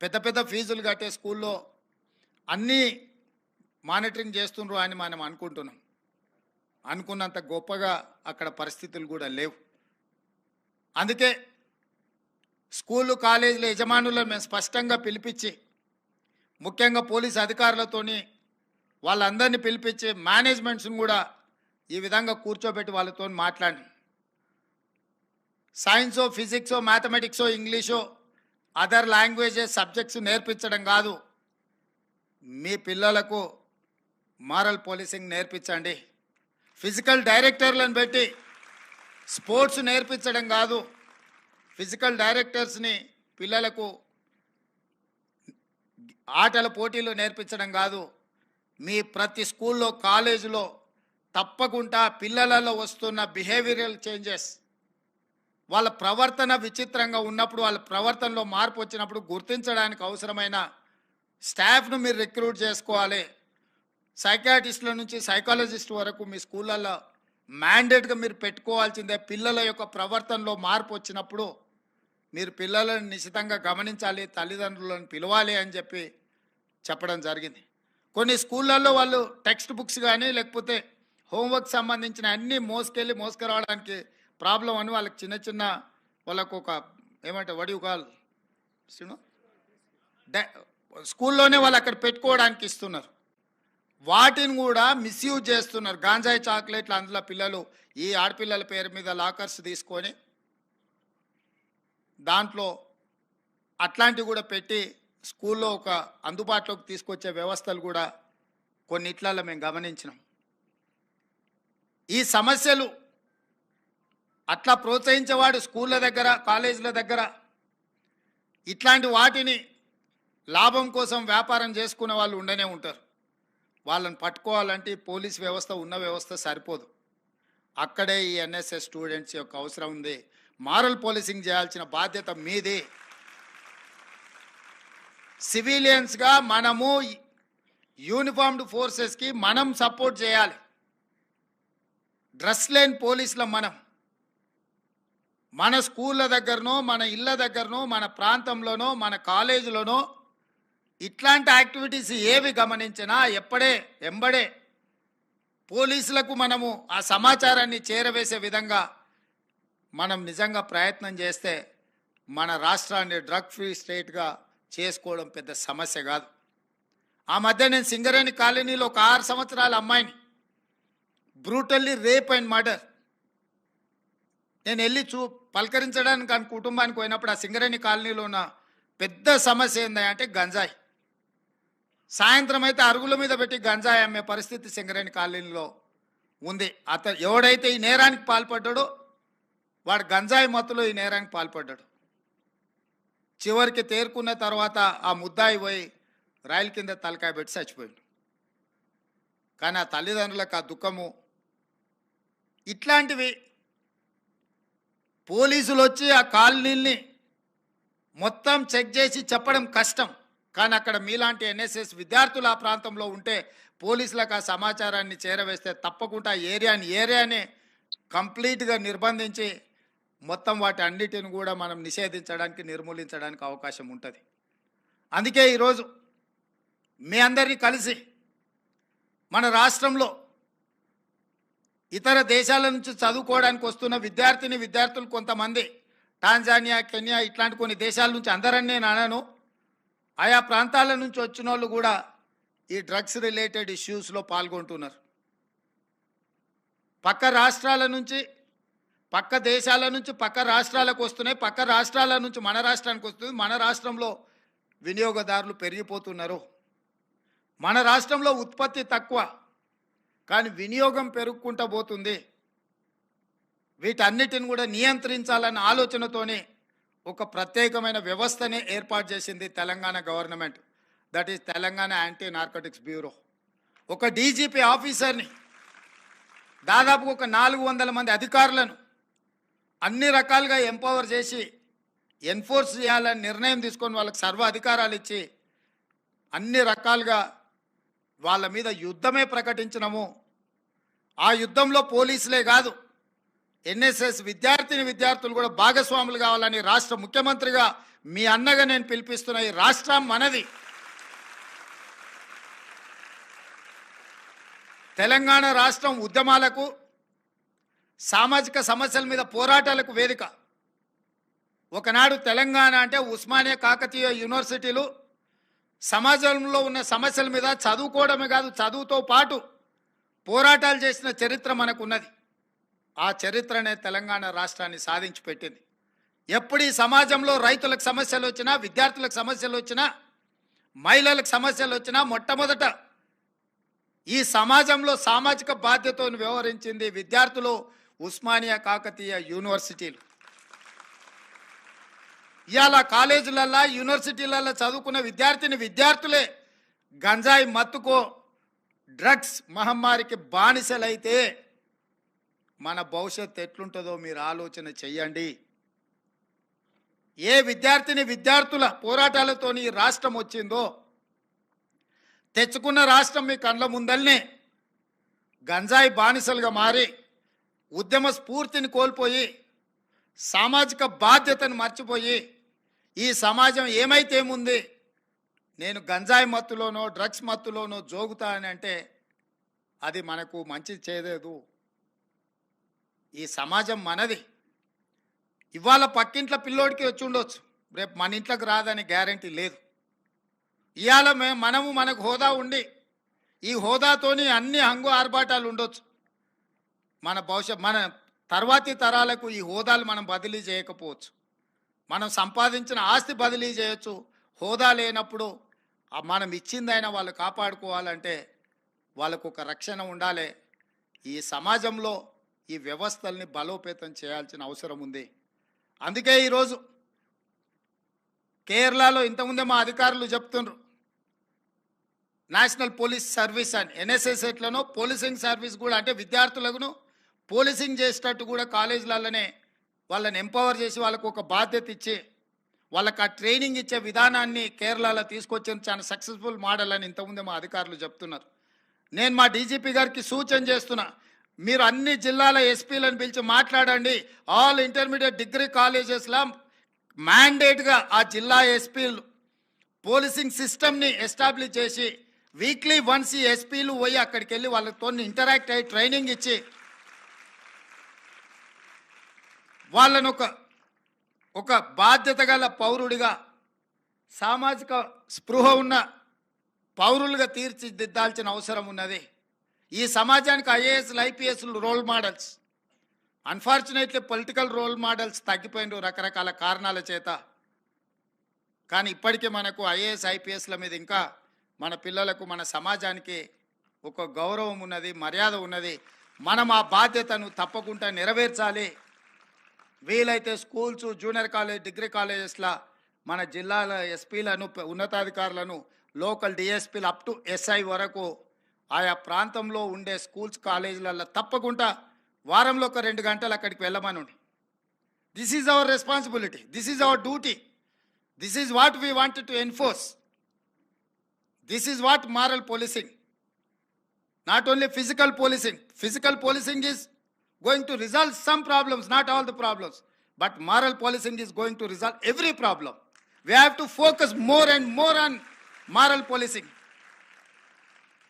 పెద్ద పెద్ద ఫీజులు కట్టే స్కూల్లో అన్నీ మానిటరింగ్ చేస్తుండ్రు అని మనం అనుకుంటున్నాం. అనుకున్నంత గొప్పగా అక్కడ పరిస్థితులు కూడా లేవు. అందుకే స్కూళ్ళు కాలేజీల యజమానులను మేము స్పష్టంగా పిలిపించి ముఖ్యంగా పోలీస్ అధికారులతోని వాళ్ళందరినీ పిలిపించి మేనేజ్మెంట్స్ని కూడా ఈ విధంగా కూర్చోబెట్టి వాళ్ళతో మాట్లాడి సైన్సో ఫిజిక్సో మ్యాథమెటిక్సో ఇంగ్లీషో అదర్ లాంగ్వేజెస్ సబ్జెక్ట్స్ నేర్పించడం కాదు. మీ పిల్లలకు మారల్ పోలీసింగ్ నేర్పించండి. ఫిజికల్ డైరెక్టర్లను పెట్టి స్పోర్ట్స్ నేర్పించడం కాదు. ఫిజికల్ డైరెక్టర్స్ని పిల్లలకు ఆటల పోటీలు నేర్పించడం కాదు. మీ ప్రతి స్కూల్లో కాలేజీలో తప్పకుండా పిల్లలలో వస్తున్న బిహేవియరల్ చేంజెస్ వాళ్ళ ప్రవర్తన విచిత్రంగా ఉన్నప్పుడు వాళ్ళ ప్రవర్తనలో మార్పు వచ్చినప్పుడు గుర్తించడానికి అవసరమైన స్టాఫ్ను మీరు రిక్రూట్ చేసుకోవాలి. సైకాటిస్టుల నుంచి సైకాలజిస్ట్ వరకు మీ స్కూళ్ళల్లో మ్యాండేట్గా మీరు పెట్టుకోవాల్సిందే పిల్లల యొక్క ప్రవర్తనలో మార్పు వచ్చినప్పుడు. మీరు పిల్లలను నిశితంగా గమనించాలి తల్లిదండ్రులను పిలవాలి అని చెప్పి చెప్పడం జరిగింది. కొన్ని స్కూళ్ళల్లో వాళ్ళు టెక్స్ట్ బుక్స్ కానీ లేకపోతే హోంవర్క్ సంబంధించిన అన్ని మోసుకెళ్ళి మోసుకురావడానికి ప్రాబ్లం అని వాళ్ళకి చిన్న చిన్న వాళ్ళకు ఒక ఏమంటే వడి కాల్ స్కూల్లోనే వాళ్ళు అక్కడ పెట్టుకోవడానికి ఇస్తున్నారు. వాటిని కూడా మిస్యూజ్ చేస్తున్నారు. గాంజాయి చాక్లెట్లు అందులో పిల్లలు ఈ ఆడపిల్లల పేరు మీద లాకర్స్ తీసుకొని దాంట్లో అట్లాంటివి కూడా పెట్టి స్కూల్లో ఒక అందుబాటులోకి తీసుకొచ్చే వ్యవస్థలు కూడా కొన్నిట్లలో మేము గమనించినాం. ఈ సమస్యలు అట్లా ప్రోత్సహించేవాడు స్కూళ్ళ దగ్గర కాలేజీల దగ్గర. ఇట్లాంటి వాటిని లాభం కోసం వ్యాపారం చేసుకునే వాళ్ళు ఉండనే ఉంటారు. వాళ్ళని పట్టుకోవాలంటే పోలీస్ వ్యవస్థ ఉన్న వ్యవస్థ సరిపోదు. అక్కడే ఈ ఎన్ఎస్ఎస్ స్టూడెంట్స్ యొక్క అవసరం ఉంది. మారల్ పోలీసింగ్ చేయాల్సిన బాధ్యత మీది. సివిలియన్స్గా మనము యూనిఫామ్డ్ ఫోర్సెస్కి మనం సపోర్ట్ చేయాలి. డ్రెస్ లేని పోలీసుల మనం. మన స్కూళ్ళ దగ్గరనో మన ఇళ్ళ దగ్గరనో మన ప్రాంతంలోనో మన కాలేజీలోనో ఇట్లాంటి యాక్టివిటీస్ ఏవి గమనించినా ఎప్పుడే ఎంబడే పోలీసులకు మనము ఆ సమాచారాన్ని చేరవేసే విధంగా మనం నిజంగా ప్రయత్నం చేస్తే మన రాష్ట్రాన్ని డ్రగ్ ఫ్రీ స్టేట్గా చేసుకోవడం పెద్ద సమస్య కాదు. ఆ మధ్య నేను సింగరేణి కాలనీలో ఒక ఆరు సంవత్సరాల అమ్మాయిని బ్రూటల్లీ రేప్ అండ్ మర్డర్. నేను వెళ్ళి చూ పలకరించడానికి కానీ కుటుంబానికి పోయినప్పుడు ఆ సింగరేణి కాలనీలో ఉన్న పెద్ద సమస్య ఏంటంటే గంజాయి. సాయంత్రం అయితే అరుగుల మీద పెట్టి గంజాయి అమ్మే పరిస్థితి సింగరేణి కాలనీలో ఉంది. అత ఎవడైతే ఈ నేరానికి పాల్పడ్డాడో వాడు గంజాయి మత్తులో ఈ నేరానికి పాల్పడ్డాడు. చివరికి తేరుకున్న తర్వాత ఆ ముద్దాయి పోయి రైలు కింద తలకాయ పెట్టి చచ్చిపోయాడు. కానీ ఆ తల్లిదండ్రులకు ఆ దుఃఖము ఇట్లాంటివి పోలీసులు వచ్చి ఆ కాలనీల్ని మొత్తం చెక్ చేసి చెప్పడం కష్టం. కానీ అక్కడ మీలాంటి ఎన్ఎస్ఎస్ విద్యార్థులు ఆ ప్రాంతంలో ఉంటే పోలీసులకు ఆ సమాచారాన్ని చేరవేస్తే తప్పకుండా ఆ ఏరియాని కంప్లీట్గా నిర్బంధించి మొత్తం వాటి అన్నిటిని కూడా మనం నిషేధించడానికి నిర్మూలించడానికి అవకాశం ఉంటుంది. అందుకే ఈరోజు మీ అందరినీ కలిసి మన రాష్ట్రంలో ఇతర దేశాల నుంచి చదువుకోవడానికి వస్తున్న విద్యార్థిని విద్యార్థులు కొంతమంది టాంజానియా కెన్యా ఇట్లాంటి కొన్ని దేశాల నుంచి అందరని నేను అనను. ఆయా ప్రాంతాల నుంచి వచ్చిన వాళ్ళు కూడా ఈ డ్రగ్స్ రిలేటెడ్ ఇష్యూస్లో పాల్గొంటున్నారు. పక్క రాష్ట్రాల నుంచి పక్క దేశాల నుంచి పక్క రాష్ట్రాలకు వస్తున్నాయి పక్క రాష్ట్రాల నుంచి మన రాష్ట్రానికి వస్తుంది. మన రాష్ట్రంలో వినియోగదారులు పెరిగిపోతున్నారు. మన రాష్ట్రంలో ఉత్పత్తి తక్కువ. కానీ వినియోగం పెరుగుకుంటూ పోతుంది. వీటన్నిటిని కూడా నియంత్రించాలన్న ఆలోచనతోనే ఒక ప్రత్యేకమైన వ్యవస్థనే ఏర్పాటు చేసింది Telangana government. That is Telangana anti narcotics bureau. ఒక డీజీపీ ఆఫీసర్ని దాదాపు ఒక నాలుగు వందల మంది అధికారులను అన్ని రకాలుగా ఎంపవర్ చేసి ఎన్ఫోర్స్ చేయాలని నిర్ణయం తీసుకొని వాళ్ళకి సర్వ అధికారాలు ఇచ్చి అన్ని రకాలుగా వాళ్ళ మీద యుద్ధమే ప్రకటించినము. ఆ యుద్ధంలో పోలీసులే కాదు ఎన్ఎస్ఎస్ విద్యార్థిని విద్యార్థులు కూడా భాగస్వాములు కావాలని రాష్ట్ర ముఖ్యమంత్రిగా మీ అన్నగా నేను పిలిపిస్తున్న ఈ రాష్ట్రం మనది. తెలంగాణ రాష్ట్రం ఉద్యమాలకు సామాజిక సమస్యల మీద పోరాటాలకు వేదిక. ఒకనాడు తెలంగాణ అంటే ఉస్మానియా కాకతీయ యూనివర్సిటీలు సమాజంలో ఉన్న సమస్యల మీద చదువుకోవడమే కాదు చదువుతో పాటు పోరాటాలు చేసిన చరిత్ర మనకున్నది. ఆ చరిత్రనే తెలంగాణ రాష్ట్రాన్ని సాధించి పెట్టింది. ఎప్పుడు ఈ సమాజంలో రైతులకు సమస్యలు వచ్చినా విద్యార్థులకు సమస్యలు వచ్చినా మహిళలకు సమస్యలు వచ్చినా మొట్టమొదట ఈ సమాజంలో సామాజిక బాధ్యతను వ్యవహరించింది విద్యార్థులు ఉస్మానియా కాకతీయ యూనివర్సిటీలు. ఇవాళ కాలేజీలల్లో యూనివర్సిటీలలో చదువుకున్న విద్యార్థిని విద్యార్థులే గంజాయి మత్తుకో డ్రగ్స్ మహమ్మారికి బానిసలైతే మన భవిష్యత్తు ఎట్లుంటుందో మీరు ఆలోచన చెయ్యండి. ఏ విద్యార్థిని విద్యార్థుల పోరాటాలతోని ఈ రాష్ట్రం వచ్చిందో తెచ్చుకున్న రాష్ట్రం మీ కండ్ల ముందల్నే గంజాయి బానిసలుగా మారి ఉద్యమ స్ఫూర్తిని కోల్పోయి సామాజిక బాధ్యతను మర్చిపోయి ఈ సమాజం ఏమైతే ఏముంది నేను గంజాయి మత్తులోనో డ్రగ్స్ మత్తులోనో జోగుతా అని అంటే అది మనకు మంచి చేయలేదు ఈ సమాజం మనది. ఇవాళ పక్కింట్ల పిల్లోడికి వచ్చి ఉండొచ్చు. రేపు మన ఇంట్లోకి రాదని గ్యారంటీ లేదు. ఇవాళ మే మనము మనకు హోదా ఉండి ఈ హోదాతోని అన్ని హంగు ఆర్భాటాలు ఉండొచ్చు. మన భవిష్యత్ మన తర్వాతి తరాలకు ఈ హోదాలు మనం బదిలీ చేయకపోవచ్చు. మనం సంపాదించిన ఆస్తి బదిలీ చేయొచ్చు. హోదా లేనప్పుడు మనం ఇచ్చిందైనా వాళ్ళు కాపాడుకోవాలంటే వాళ్ళకు ఒక రక్షణ ఉండాలి. ఈ సమాజంలో ఈ వ్యవస్థల్ని బలోపేతం చేయాల్సిన అవసరం ఉంది. అందుకే ఈరోజు కేరళలో ఇంతకుముందే మా అధికారులు చెప్తుండ్రు. నేషనల్ పోలీస్ సర్వీస్ అని ఎన్ఎస్ఎస్ఎట్లను పోలీసింగ్ సర్వీస్ కూడా అంటే విద్యార్థులను పోలీసింగ్ చేసేటట్టు కూడా కాలేజీలలోనే వాళ్ళని ఎంపవర్ చేసి వాళ్ళకు ఒక బాధ్యత ఇచ్చి వాళ్ళకి ఆ ట్రైనింగ్ ఇచ్చే విధానాన్ని కేరళలో తీసుకొచ్చిన చాలా సక్సెస్ఫుల్ మోడల్ అని ఇంతకుముందే మా అధికారులు చెప్తున్నారు. నేను మా డీజీపీ గారికి సూచన చేస్తున్నా మీరు అన్ని జిల్లాల ఎస్పీలను పిలిచి మాట్లాడండి. ఆల్ ఇంటర్మీడియట్ డిగ్రీ కాలేజెస్లో మ్యాండేట్గా ఆ జిల్లా ఎస్పీలు పోలీసింగ్ సిస్టమ్ని ఎస్టాబ్లిష్ చేసి వీక్లీ వన్స్ ఈ ఎస్పీలు పోయి అక్కడికి వెళ్ళి వాళ్ళతో ఇంటరాక్ట్ అయ్యి ట్రైనింగ్ ఇచ్చి వాళ్ళను ఒక ఒక బాధ్యత గల పౌరుడిగా సామాజిక స్పృహ ఉన్న పౌరులుగా తీర్చిదిద్దాల్సిన అవసరం ఉన్నది. ఈ సమాజానికి ఐఏఎస్లు ఐపీఎస్లు role models. Unfortunately political role models తగ్గిపోయినారు రకరకాల కారణాల చేత. కానీ ఇప్పటికీ మనకు ఐఏఎస్ ఐపీఎస్ల మీద ఇంకా మన పిల్లలకు మన సమాజానికి ఒక గౌరవం ఉన్నది మర్యాద ఉన్నది. మనం ఆ బాధ్యతను తప్పకుండా నెరవేర్చాలి. వీలైతే స్కూల్స్ జూనియర్ కాలేజ్ డిగ్రీ కాలేజెస్లో మన జిల్లాల ఎస్పీలను ఉన్నతాధికారులను లోకల్ డిఎస్పీలు అప్ టు ఎస్ఐ వరకు ఆయా ప్రాంతంలో ఉండే స్కూల్స్ కాలేజీలలో తప్పకుండా వారంలో ఒక రెండు గంటలు అక్కడికి వెళ్ళమనండి. This is our responsibility this is our duty this is what we wanted to enforce this is what moral policing not only physical policing physical policing is going to resolve some problems not all the problems. But moral policing is going to resolve every problem. We have to focus more and more on moral policing